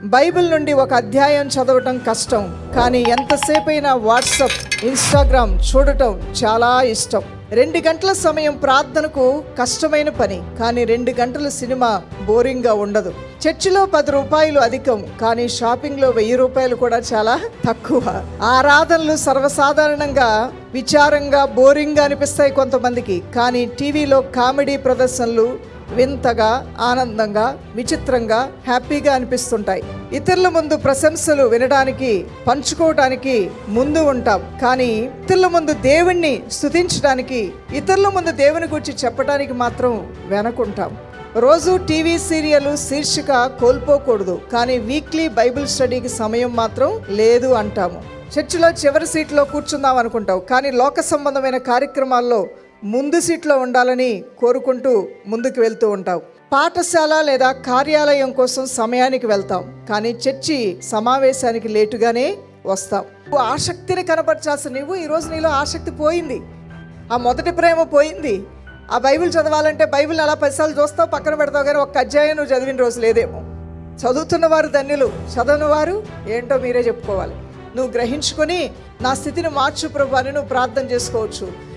Bible నుండి ఒక అధ్యాయం చదవటం కష్టం కానీ ఎంతసేపైనా వాట్సప్ ఇన్స్టాగ్రామ్ చూడటం చాలా ఇష్టం. రెండు గంటల సమయం ప్రార్థనకు కష్టమైన పని కానీ రెండు గంటల సినిమా బోరింగ్గా ఉండదు. చర్చిలో పది రూపాయలు అధికం కానీ షాపింగ్లో వెయ్యి రూపాయలు కూడా చాలా తక్కువ. ఆరాధనలు సర్వసాధారణంగా విచారంగా బోరింగ్గా అనిపిస్తాయి కొంతమందికి కానీ టీవీలో కామెడీ ప్రదర్శనలు వింతగా ఆనందంగా విచిత్రంగా హ్యాపీగా అనిపిస్తుంటాయి. ఇతరుల ముందు ప్రశంసలు వినడానికి పంచుకోవడానికి ముందు ఉంటాం. కానీ ఇతరుల ముందు దేవుణ్ణి స్థుతించడానికి ఇతరుల ముందు దేవుని గురించి చెప్పడానికి మాత్రం వెనకుంటాం. రోజు టీవీ సీరియల్ శీర్షిక కోల్పోకూడదు. కానీ వీక్లీ బైబిల్ స్టడీకి సమయం మాత్రం లేదు అంటాము. చర్చిలో చివరి సీట్లో కూర్చుందాం అనుకుంటావు. కానీ లోక సంబంధమైన కార్యక్రమాల్లో ముందు సీట్లో ఉండాలని కోరుకుంటూ ముందుకు వెళ్తూ ఉంటావు. పాఠశాల లేదా కార్యాలయం కోసం సమయానికి వెళ్తాం. కానీ చర్చి సమావేశానికి లేటుగానే వస్తాం. నువ్వు ఆసక్తిని కనపరచాల్సిన నువ్వు ఈరోజు నీలో ఆసక్తి పోయింది. ఆ మొదటి ప్రేమ పోయింది. ఆ బైబిల్ చదవాలంటే బైబిల్ అలా పదిసార్లు చూస్తావు పక్కన పెడతావు కానీ ఒక అధ్యాయం నువ్వు చదివిన రోజు లేదేమో. చదువుతున్న వారు ధన్యులు. చదవని వారు ఏంటో మీరే చెప్పుకోవాలి. నువ్వు గ్రహించుకొని నా స్థితిని మార్చు ప్రభు అని నువ్వు ప్రార్థన చేసుకోవచ్చు.